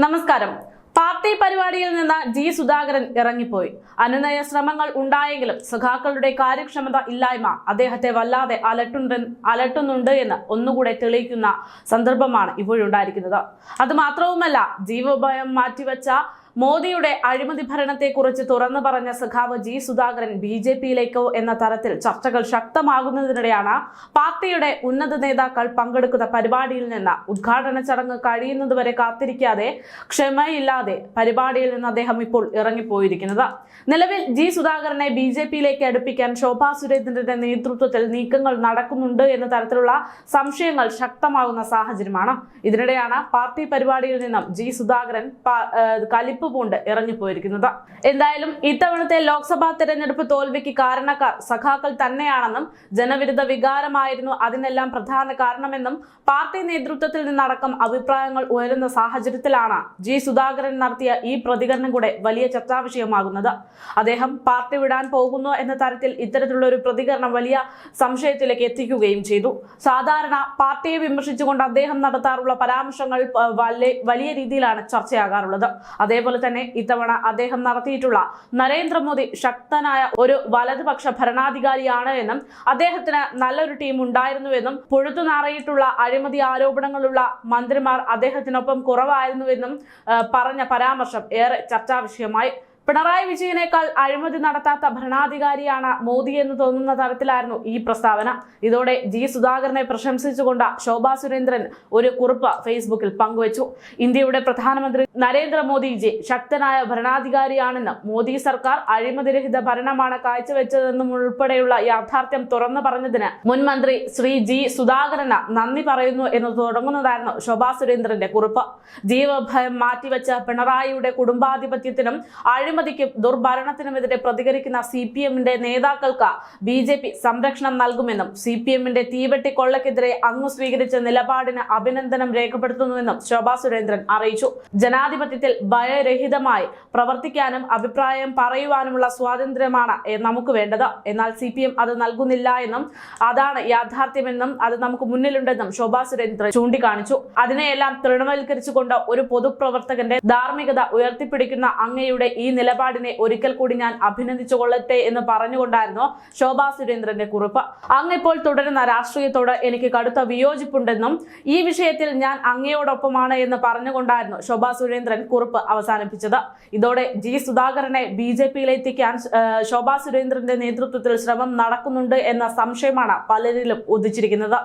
നമസ്കാരം. പാർട്ടി പരിപാടിയിൽ നിന്ന് ജി സുധാകരൻ ഇറങ്ങിപ്പോയി. അനുനയ ശ്രമങ്ങൾ ഉണ്ടായെങ്കിലും സഖാക്കളുടെ കാര്യക്ഷമത ഇല്ലായ്മ അദ്ദേഹത്തെ വല്ലാതെ അലട്ടുണ്ട് അലട്ടുന്നുണ്ട് എന്ന് ഒന്നുകൂടെ തെളിയിക്കുന്ന സന്ദർഭമാണ് ഇപ്പോഴുണ്ടായിരിക്കുന്നത്. അത് മാത്രവുമല്ല ജീവഭയം മാറ്റിവെച്ച മോദിയുടെ അഴിമതി ഭരണത്തെക്കുറിച്ച് തുറന്നു പറഞ്ഞ സഖാവ് ജി സുധാകരൻ ബി ജെ പിയിലേക്കോ എന്ന തരത്തിൽ ചർച്ചകൾ ശക്തമാകുന്നതിനിടെയാണ് പാർട്ടിയുടെ ഉന്നത നേതാക്കൾ പങ്കെടുക്കുന്ന പരിപാടിയിൽ നിന്ന് ഉദ്ഘാടന ചടങ്ങ് കഴിയുന്നതുവരെ കാത്തിരിക്കാതെ ക്ഷമയില്ലാതെ പരിപാടിയിൽ നിന്ന് അദ്ദേഹം ഇപ്പോൾ ഇറങ്ങിപ്പോയിരിക്കുന്നത്. നിലവിൽ ജി സുധാകരനെ ബി ജെ പിയിലേക്ക് അടുപ്പിക്കാൻ ശോഭാ സുരേന്ദ്രന്റെ നേതൃത്വത്തിൽ നീക്കങ്ങൾ നടക്കുന്നുണ്ട് എന്ന തരത്തിലുള്ള സംശയങ്ങൾ ശക്തമാകുന്ന സാഹചര്യമാണ്. ഇതിനിടെയാണ് പാർട്ടി പരിപാടിയിൽ നിന്നും ജി സുധാകരൻ പ- ഏഹ് പൂണ്ട് ഇറങ്ങിപ്പോയിരിക്കുന്നത് എന്തായാലും ഇത്തവണത്തെ ലോക്സഭാ തെരഞ്ഞെടുപ്പ് തോൽവിക്ക് കാരണക്കാർ സഖാക്കൾ തന്നെയാണെന്നും ജനവിരുദ്ധ വികാരമായിരുന്നു അതിനെല്ലാം പ്രധാന കാരണമെന്നും പാർട്ടി നേതൃത്വത്തിൽ നിന്നടക്കം അഭിപ്രായങ്ങൾ ഉയരുന്ന സാഹചര്യത്തിലാണ് ജി സുധാകരൻ നടത്തിയ ഈ പ്രതികരണം കൂടെ വലിയ ചർച്ചാവിഷയമാകുന്നത്. അദ്ദേഹം പാർട്ടി വിടാൻ പോകുന്നു എന്ന തരത്തിൽ ഇത്തരത്തിലുള്ള ഒരു പ്രതികരണം വലിയ സംശയത്തിലേക്ക് എത്തിക്കുകയും ചെയ്തു. സാധാരണ പാർട്ടിയെ വിമർശിച്ചുകൊണ്ട് അദ്ദേഹം നടത്താറുള്ള പരാമർശങ്ങൾ വലിയ രീതിയിലാണ് ചർച്ചയാകാറുള്ളത്. അതേപോലെ തന്നെ ഇത്തവണ അദ്ദേഹം നടത്തിയിട്ടുള്ള നരേന്ദ്രമോദി ശക്തനായ ഒരു വലതുപക്ഷ ഭരണാധികാരിയാണ് എന്നും അദ്ദേഹത്തിന് നല്ലൊരു ടീം ഉണ്ടായിരുന്നുവെന്നും പുഴുത്തുനാറിയിട്ടുള്ള അഴിമതി ആരോപണങ്ങളുള്ള മന്ത്രിമാർ അദ്ദേഹത്തിനൊപ്പം കുറവായിരുന്നുവെന്നും പറഞ്ഞ പരാമർശം ഏറെ ചർച്ചാ വിഷയമായി പിണറായി വിജയനേക്കാൾ അഴിമതി നടത്താത്ത ഭരണാധികാരിയാണ് മോദി എന്ന് തോന്നുന്ന തരത്തിലായിരുന്നു ഈ പ്രസ്താവന. ഇതോടെ ജി സുധാകരനെ പ്രശംസിച്ചുകൊണ്ട് ശോഭാ സുരേന്ദ്രൻ ഒരു കുറിപ്പ് ഫേസ്ബുക്കിൽ പങ്കുവച്ചു. ഇന്ത്യയുടെ പ്രധാനമന്ത്രി നരേന്ദ്രമോദിജി ശക്തനായ ഭരണാധികാരിയാണെന്നും മോദി സർക്കാർ അഴിമതിരഹിത ഭരണമാണ് കാഴ്ചവെച്ചതെന്നും ഉൾപ്പെടെയുള്ള യാഥാർത്ഥ്യം തുറന്നു പറഞ്ഞതിന് മുൻ മന്ത്രി ശ്രീ ജി സുധാകരന് നന്ദി പറയുന്നു എന്ന് തുടങ്ങുന്നതായിരുന്നു ശോഭാ സുരേന്ദ്രന്റെ കുറിപ്പ്. ജീവഭയം മാറ്റിവെച്ച പിണറായിയുടെ കുടുംബാധിപത്യത്തിനും അഴിമതിക്കും ദുർഭരണത്തിനുമെതിരെ പ്രതികരിക്കുന്ന സി പി എമ്മിന്റെ നേതാക്കൾക്ക് ബി ജെ പി സംരക്ഷണം നൽകുമെന്നും സി പി എമ്മിന്റെ തീവെട്ടി കൊള്ളക്കെതിരെ അങ്ങ് സ്വീകരിച്ച നിലപാടിന് അഭിനന്ദനം രേഖപ്പെടുത്തുന്നുവെന്നും ശോഭാ സുരേന്ദ്രൻ അറിയിച്ചു. ജനാധിപത്യത്തിൽ ഭയരഹിതമായി പ്രവർത്തിക്കാനും അഭിപ്രായം പറയുവാനുമുള്ള സ്വാതന്ത്ര്യമാണ് നമുക്ക് വേണ്ടത്. എന്നാൽ സി പി എം അത് നൽകുന്നില്ല എന്നും അതാണ് യാഥാർത്ഥ്യമെന്നും അത് നമുക്ക് മുന്നിലുണ്ടെന്നും ശോഭാ സുരേന്ദ്രൻ ചൂണ്ടിക്കാണിച്ചു. അതിനെയെല്ലാം തൃണവൽക്കരിച്ചുകൊണ്ട് ഒരു പൊതുപ്രവർത്തകന്റെ ധാർമ്മികത ഉയർത്തിപ്പിടിക്കുന്ന അങ്ങയുടെ ഈ നിലപാടിനെ ഒരിക്കൽ കൂടി ഞാൻ അഭിനന്ദിച്ചുകൊള്ളട്ടെ എന്ന് പറഞ്ഞുകൊണ്ടായിരുന്നു ശോഭാ സുരേന്ദ്രന്റെ കുറിപ്പ്. അങ്ങിപ്പോൾ തുടരുന്ന രാഷ്ട്രീയത്തോട് എനിക്ക് കടുത്ത വിയോജിപ്പുണ്ടെന്നും ഈ വിഷയത്തിൽ ഞാൻ അങ്ങയോടൊപ്പമാണ് എന്ന് പറഞ്ഞുകൊണ്ടായിരുന്നു ശോഭാ സുരേന്ദ്രൻ കുറിപ്പ് അവസാനിപ്പിച്ചത്. ഇതോടെ ജി സുധാകരനെ ബി ജെ പിയിലെത്തിക്കാൻ ശോഭാ സുരേന്ദ്രന്റെ നേതൃത്വത്തിൽ ശ്രമം നടക്കുന്നുണ്ട് എന്ന സംശയമാണ് പലരിലും ഉദിച്ചിരിക്കുന്നത്.